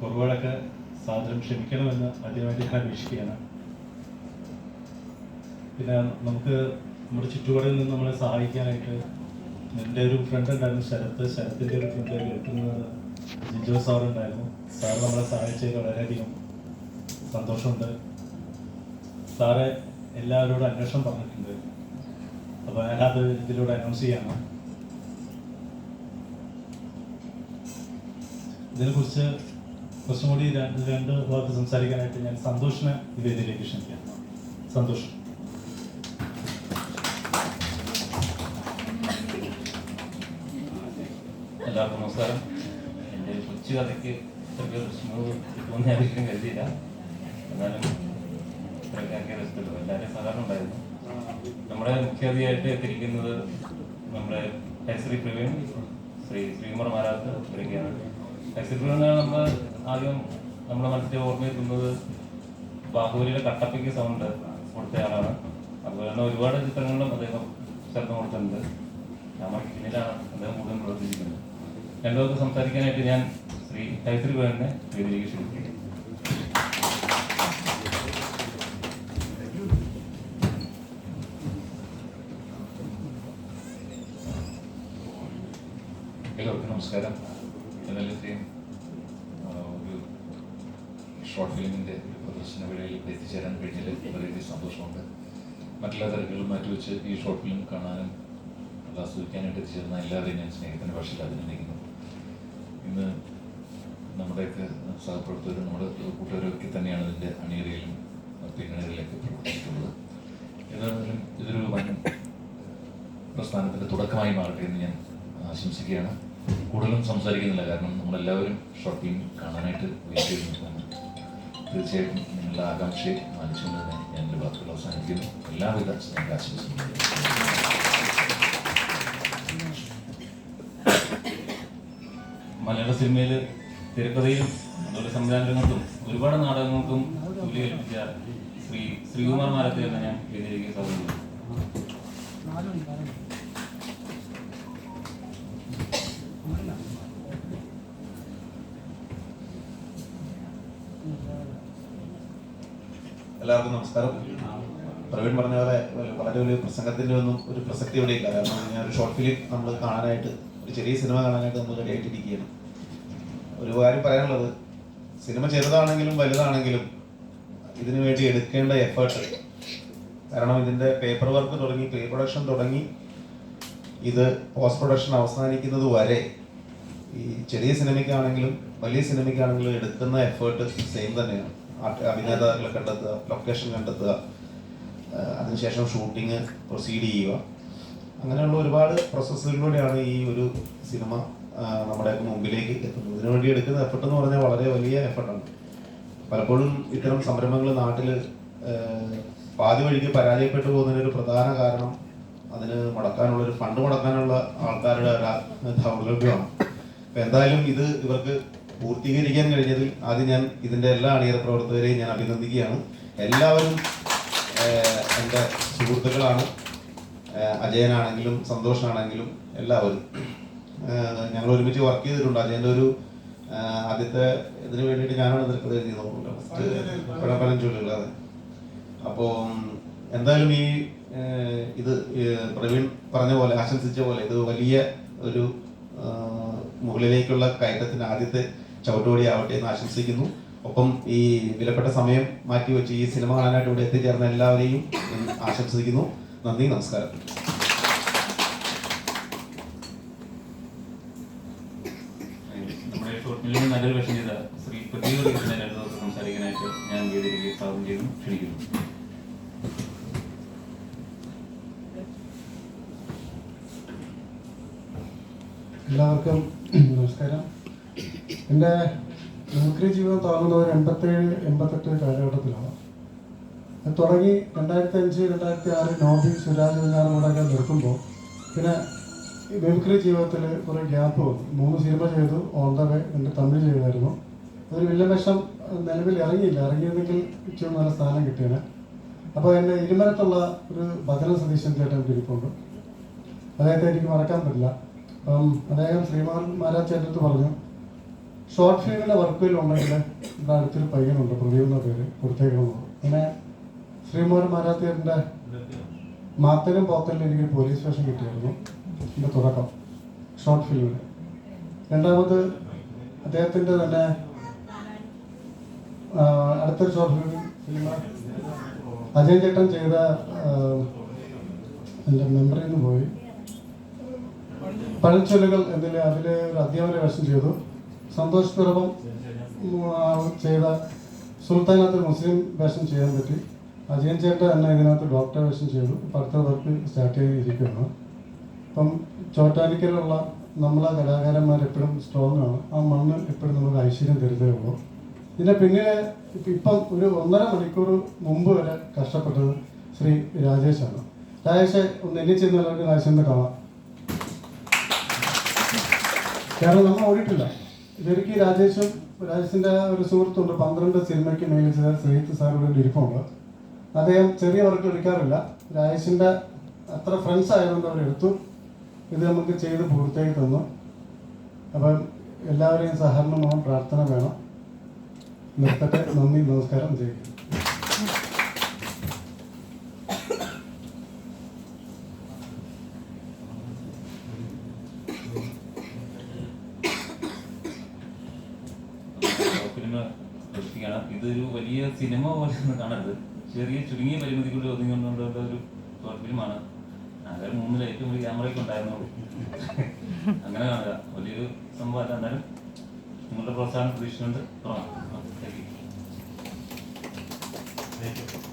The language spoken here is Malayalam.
കുറവുകളൊക്കെ സാധനം ക്ഷമിക്കണമെന്ന് ആദ്യമായിട്ട് ഞാൻ അപേക്ഷിക്കുകയാണ്. പിന്നെ നമുക്ക് നമ്മുടെ ചുറ്റുപാടിൽ നിന്ന് നമ്മളെ സഹായിക്കാനായിട്ട് എന്റെ ഒരു ഫ്രണ്ട് ഉണ്ടായിരുന്നു ശരത്ത്. ശരത്തിന്റെ ഒരു ഫ്രണ്ട് കേൾക്കുന്നത് ജിജോ സാർ ഉണ്ടായിരുന്നു. സാർ നമ്മളെ സഹായിച്ചതിൽ വളരെയധികം സന്തോഷമുണ്ട്. സാറ് എല്ലാവരോടും അന്വേഷണം പറഞ്ഞിട്ടുണ്ട്. അപ്പോൾ ഞാനത് ഇതിലൂടെ അനൗൺസ് ചെയ്യാണ്. ഇതിനെക്കുറിച്ച് കുറച്ചും കൂടി രണ്ട് വാക്ക് സംസാരിക്കാനായിട്ട് ഞാൻ സന്തോഷിനെ വേദിയിലേക്ക് ക്ഷണിക്കാം. സന്തോഷം. എല്ലാവർക്കും നമസ്കാരം. എന്റെ കൊച്ചു കഥയ്ക്ക് ഇത്രയ്ക്ക് പ്രശ്നങ്ങൾ ഒരിക്കലും കരുതിയില്ല. എന്നാലും ഇത്രയൊക്കെ ആക്കിയ എല്ലാവരും സഹകരണം ഉണ്ടായിരുന്നു. നമ്മുടെ മുഖ്യാതിഥിയായിട്ട് എത്തിയിരിക്കുന്നത് നമ്മുടെ ഹൈശ്രീ പ്രവീൺ ശ്രീ ശ്രീകുമാർ മാരാത്ത് വിളിക്കുകയാണ് പ്രവീൺ നമ്മൾ ആദ്യം നമ്മുടെ മനസ്സിൽ ഓർമ്മയെത്തുന്നത് ബാഹുബലിയുടെ കട്ടപ്പയ്ക്ക് സൗണ്ട് കൊടുത്തയാളാണ് അതുപോലെ തന്നെ ഒരുപാട് ചിത്രങ്ങളിലും അദ്ദേഹം ശബ്ദം കൊടുത്തിട്ടുണ്ട്. നമ്മൾ പിന്നിലാണ് അദ്ദേഹം കൂടുതൽ പ്രവർത്തിച്ചിരിക്കുന്നത്. രണ്ടു സംസാരിക്കാനായിട്ട് ഞാൻ ശ്രീ ഹൈശ്രീ പ്രവീണിനെ വേദിയിലേക്ക് ക്ഷണിക്കുന്നു. എല്ലാവർക്കും നമസ്കാരം എന്നാലും ഇത്രയും ആ, ഒരു ഷോർട്ട് ഫിലിമിന്റെ പ്രദർശന വേളയിൽ എത്തിച്ചേരാൻ കഴിഞ്ഞതിൽ വളരെയധികം സന്തോഷമുണ്ട്. മറ്റെല്ലാ തിരക്കുകളും മാറ്റിവെച്ച് ഈ ഷോർട്ട് ഫിലിം കാണാനും അത് ആസ്വദിക്കാനായിട്ട് എത്തിച്ചേർന്ന എല്ലാവരെയും ഞാൻ സ്നേഹത്തിന്റെ ഭാഷയിൽ അഭിനന്ദിക്കുന്നു. ഇന്ന് നമ്മുടെയൊക്കെ സഹപ്രവർത്തകരും നമ്മുടെ കൂട്ടുകാരൊക്കെ തന്നെയാണ് ഇതിന്റെ അണിയറയിലും പിന്നണികളിലൊക്കെ പ്രവർത്തിച്ചിട്ടുള്ളത്. ഏതാണെങ്കിലും ഇതൊരു വൻ പ്രസ്ഥാനത്തിന്റെ തുടക്കമായി മാറട്ടെ എന്ന് ഞാൻ ആശംസിക്കുകയാണ്. കൂടുതലും സംസാരിക്കുന്നില്ല കാരണം നമ്മളെല്ലാവരും ഷോർട്ട് ഫിലിം കാണാനായിട്ട് വെയിറ്റ് നിൽക്കുകയാണ് തീർച്ചയായിട്ടും നിങ്ങളുടെ ആകാംക്ഷയെ മാനിച്ചുകൊണ്ട് തന്നെ ഞാൻ എന്റെ വാക്കുകൾ അവസാനിക്കുന്നു എല്ലാവിധ സ്നേഹാശംസകളും മലയാള സിനിമയിൽ തിരക്കഥയിലും അതുപോലെ സംവിധാനങ്ങൾക്കും ഒരുപാട് നാടകങ്ങൾക്കും ശ്രീ ശ്രീകുമാർ മാരത്തെ ഞാൻ വേദിയിലേക്ക് സ്വാഗതം ചെയ്യുന്നു എല്ലാവർക്കും നമസ്കാരം. പ്രവീൺ പറഞ്ഞ പോലെ വളരെ വലിയ പ്രസംഗത്തിന്റെ ഒന്നും ഒരു പ്രസക്തി ഇവിടെ ഇല്ല. കാരണം ഞാൻ ഒരു ഷോർട്ട് ഫിലിം നമ്മൾ കാണാനായിട്ട് ഒരു ചെറിയ സിനിമ കാണാനായിട്ട് നമ്മൾ റെഡി ആയിട്ടിരിക്കുകയാണ്. ഒരു കാര്യം പറയാനുള്ളത്. സിനിമ ചെറുതാണെങ്കിലും വലുതാണെങ്കിലും ഇതിനു വേണ്ടി എടുക്കേണ്ട എഫേർട്ട് കാരണം ഇതിന്റെ പേപ്പർ വർക്ക് തുടങ്ങി പ്രീ പ്രൊഡക്ഷൻ തുടങ്ങി ഇത് പോസ്റ്റ് പ്രൊഡക്ഷൻ അവസാനിക്കുന്നത് വരെ ഈ ചെറിയ സിനിമയ്ക്കാണെങ്കിലും വലിയ സിനിമയ്ക്കാണെങ്കിലും എടുക്കുന്ന എഫേർട്ട് സെയിം തന്നെയാണ്. അഭിനേതാക്കളെ കണ്ടെത്തുക ലൊക്കേഷൻ കണ്ടെത്തുക അതിനുശേഷം ഷൂട്ടിങ് പ്രൊസീഡ് ചെയ്യുക. അങ്ങനെയുള്ള ഒരുപാട് പ്രോസസ്സുകളിലൂടെയാണ് ഈ ഒരു സിനിമ നമ്മുടെ മുമ്പിലേക്ക് എത്തുന്നത്. ഇതിനുവേണ്ടി എടുക്കുന്ന എഫർട്ട് എന്ന് പറഞ്ഞാൽ വളരെ വലിയ എഫർട്ടാണ് പലപ്പോഴും ഇത്തരം സംരംഭങ്ങൾ നാട്ടിൽ പാതി വഴിക്ക് പരാജയപ്പെട്ടു പോകുന്നതിനൊരു പ്രധാന കാരണം അതിന് മുടക്കാനുള്ള ഒരു ഫണ്ട് മുടക്കാനുള്ള ആൾക്കാരുടെ ഒരു ദൗർലഭ്യമാണ് അപ്പം എന്തായാലും ഇത് ഇവർക്ക് പൂർത്തീകരിക്കാൻ കഴിഞ്ഞതിൽ ആദ്യം ഞാൻ ഇതിന്റെ എല്ലാ അണിയറ പ്രവർത്തകരെയും ഞാൻ അഭിനന്ദിക്കുകയാണ്. എല്ലാവരും എന്റെ സുഹൃത്തുക്കളാണ്. അജയനാണെങ്കിലും സന്തോഷാണെങ്കിലും എല്ലാവരും. ഞങ്ങൾ ഒരുമിച്ച് വർക്ക് ചെയ്തിട്ടുണ്ട്. അജയന്റെ ഒരു ആദ്യത്തെ ഇതിന് വേണ്ടിയിട്ട് ഞാനാണ് നിൽക്കുന്നത് എഴുതി നോക്കുന്നുണ്ട് ഫസ്റ്റ് പഴപ്പലം ചൊല്ലുകൾ അതെ. അപ്പോൾ എന്തായാലും ഈ ഇത് പ്രവീൺ പറഞ്ഞ പോലെ ആശംസിച്ച പോലെ ഇത് വലിയ ഒരു മുകളിലേക്കുള്ള കയറ്റത്തിന് ആദ്യത്തെ ചവിട്ടുപടി ആവട്ടെ എന്ന് ആശംസിക്കുന്നു. ഒപ്പം ഈ വിലപ്പെട്ട സമയം മാറ്റി മാറ്റിവെച്ച് ഈ സിനിമ കാണാനായിട്ട് ഇവിടെ എത്തിച്ചേർന്ന എല്ലാവരെയും ഞാൻ ആശംസിക്കുന്നു. നന്ദി നമസ്കാരം. നമ്മുടെ ഷോർട്ട് ഫിലിമിൽ നല്ലൊരു വേഷം ചെയ്ത ശ്രീ പ്രദീപ് കൃഷ്ണനെ രണ്ടു ദിവസം സംസാരിക്കാനായിട്ട് ഞാൻ വേദിയിലേക്ക് സ്വാഗതം ചെയ്യുന്നു. ക്ഷണിക്കുന്നു. എല്ലാവർക്കും നമസ്കാരം. എന്റെ നൗകരി ജീവിതം തുടങ്ങുന്നത് ഒരു എൺപത്തേഴ് എൺപത്തെട്ട് കാലഘട്ടത്തിലാണ്. തുടങ്ങി രണ്ടായിരത്തി അഞ്ച് രണ്ടായിരത്തി ആറ് നോബി സുരാജ് കൂടെയൊക്കെ നിർത്തുമ്പോൾ പിന്നെ മിമിക്രി ജീവിതത്തിൽ കുറേ ഗ്യാപ്പ് വന്നു. മൂന്ന് സിനിമ ചെയ്തു ഓൺ ദ വേ എന്റെ തമിഴ് ചെയ്തായിരുന്നു. വലിയ വശം നിലവിൽ ഇറങ്ങിയില്ല. ഇറങ്ങിയിരുന്നെങ്കിൽ ഇച്ചിരി നല്ല സ്ഥാനം കിട്ടിയത് അപ്പോൾ എന്റെ ഇരുമരത്തുള്ള ഒരു ഭജന സതീശൻ ചേട്ടൻ ഇരിപ്പുണ്ട് അദ്ദേഹത്തെ എനിക്ക് മറക്കാൻ പറ്റില്ല. അപ്പം അദ്ദേഹം ശ്രീമാൻ മാരാച്ചേട്ടത്ത് പറഞ്ഞു ഷോർട്ട് ഫിലിമിന്റെ വർക്കുകൾ ഉണ്ടെങ്കിൽ അടുത്തൊരു പയ്യനുണ്ട് പ്രദീപ് എന്ന പേര് കൊടുത്തേക്കുന്നു പിന്നെ ശ്രീമോഹൻ മാരാത്തിയറിന്റെ മാത്തനും പോത്തലിനും എനിക്ക് പോലീസ് സ്റ്റേഷൻ കിട്ടിയായിരുന്നു എന്റെ തുടക്കം ഷോർട്ട് ഫിലിമിന് രണ്ടാമത് അദ്ദേഹത്തിന്റെ തന്നെ അടുത്ത അടുത്തൊരു ഷോർട്ട് ഫിലിം ഫിലിം അജയൻ ചേട്ടൻ ചെയ്ത എന്റെ നിന്ന് പോയി. പഴഞ്ചൊല്ലുകൾ എന്നതിൽ അതിൽ ഒരു അധ്യാപന വേഷം ചെയ്തു. സന്തോഷ് ചെയ്ത സുൽത്താനത്ത് മുസ്ലിം വേഷം ചെയ്യാൻ പറ്റി. അജയൻ ചേട്ടൻ തന്നെ ഇതിനകത്ത് ഡോക്ടർ വേഷം ചെയ്തു. അടുത്ത വർക്ക് സ്റ്റാർട്ട് ചെയ്തിരിക്കുകയാണ് ഇപ്പം ചോട്ടാനിക്കലുള്ള നമ്മളെ കലാകാരന്മാർ എപ്പോഴും സ്ട്രോങ് ആണ്. ആ മണ്ണ് എപ്പോഴും നമുക്ക് ഐശ്വര്യം തരുന്നേ ഉള്ളൂ. ഇതിന്റെ പിന്നിലെ ഇപ്പം ഒരു ഒന്നര മണിക്കൂർ മുമ്പ് വരെ കഷ്ടപ്പെട്ടത് ശ്രീ രാജേഷാണ് രാജേഷ് ഒന്ന് എണ്ണിച്ചെന്ന് എല്ലാവർക്കും രാജേഷിനെ കാണാം. കാരണം നമ്മൾ ഓടിയിട്ടില്ല. ശരിക്കും രാജേഷും രാജേഷിന്റെ ഒരു സുഹൃത്തുണ്ട്. പന്ത്രണ്ട് സിനിമയ്ക്ക് മേലിൽ ചെയ്ത ശ്രീത്ത് സാറിന്റെ ഇരിപ്പുണ്ട്. അദ്ദേഹം ചെറിയ വർക്ക് എടുക്കാറില്ല രാജേഷിന്റെ അത്ര ഫ്രണ്ട്സ് ആയതുകൊണ്ട് അവർ എടുത്തു. ഇത് നമുക്ക് ചെയ്ത് പൂർത്തിയാക്കി തന്നു. അപ്പം എല്ലാവരെയും സഹകരണമാണ് പ്രാർത്ഥന വേണം. നിർത്തട്ടെ. നന്ദി നമസ്കാരം. ജയ് ഫിലിം വ്യക്തിയാണ് ഇതൊരു വലിയ സിനിമ പോലെ ഒന്നും കാണരുത്. ചെറിയ ചുരുങ്ങിയ പരിമിതിക്കുള്ളിൽ ഒതുങ്ങിക്കൊണ്ടുള്ള ഒരു ഫിലിമാണ് അങ്ങനെ മൂന്ന് ഏറ്റവും വലിയ ക്യാമറയൊക്കെ ഉണ്ടായിരുന്നുള്ളൂ. അങ്ങനെ കാണുക. വലിയൊരു സംഭവമല്ല എന്നാലും നിങ്ങളുടെ പ്രോത്സാഹനം പ്രതീക്ഷിച്ചുകൊണ്ട് തുടങ്ങാം. Thank you